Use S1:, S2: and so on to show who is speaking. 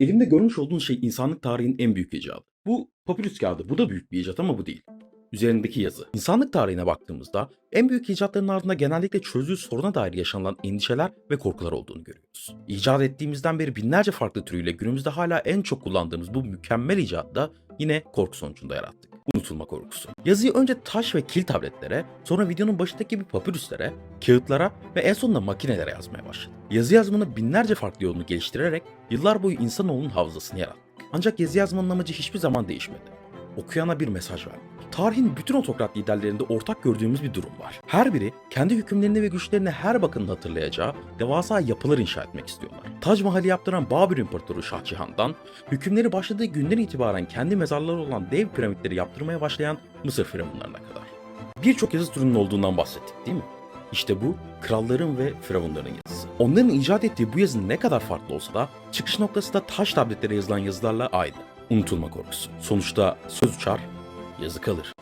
S1: Elimde görmüş olduğunuz şey insanlık tarihinin en büyük icadı. Bu papyrus kağıdı. Bu da büyük bir icat ama bu değil. Üzerindeki yazı. İnsanlık tarihine baktığımızda en büyük icatların ardında genellikle çözdüğü soruna dair yaşanılan endişeler ve korkular olduğunu görüyoruz. İcat ettiğimizden beri binlerce farklı türüyle günümüzde hala en çok kullandığımız bu mükemmel icadı da yine korku sonucunda yarattık. Unutulma korkusu. Yazıyı önce taş ve kil tabletlere, sonra videonun başındaki gibi papirüslere, kağıtlara ve en sonunda makinelere yazmaya başladı. Yazı yazmanın binlerce farklı yolunu geliştirerek yıllar boyu insanoğlunun hafızasını yarattık. Ancak yazı yazmanın amacı hiçbir zaman değişmedi. Okuyana bir mesaj vermek. Tarihin bütün otokrat liderlerinde ortak gördüğümüz bir durum var. Her biri kendi hükümlerini ve güçlerini her bakımda hatırlayacağı devasa yapılar inşa etmek istiyorlar. Tac Mahal'i yaptıran Babür İmparatoru Şah Cihan'dan, hükümleri başladığı günden itibaren kendi mezarları olan dev piramitleri yaptırmaya başlayan Mısır firavunlarına kadar. Birçok yazı türünün olduğundan bahsettik değil mi? İşte bu kralların ve firavunların yazısı. Onların icat ettiği bu yazı ne kadar farklı olsa da çıkış noktası da taş tabletlere yazılan yazılarla aynı. Unutulma korkusu. Sonuçta söz uçar, yazı kalır.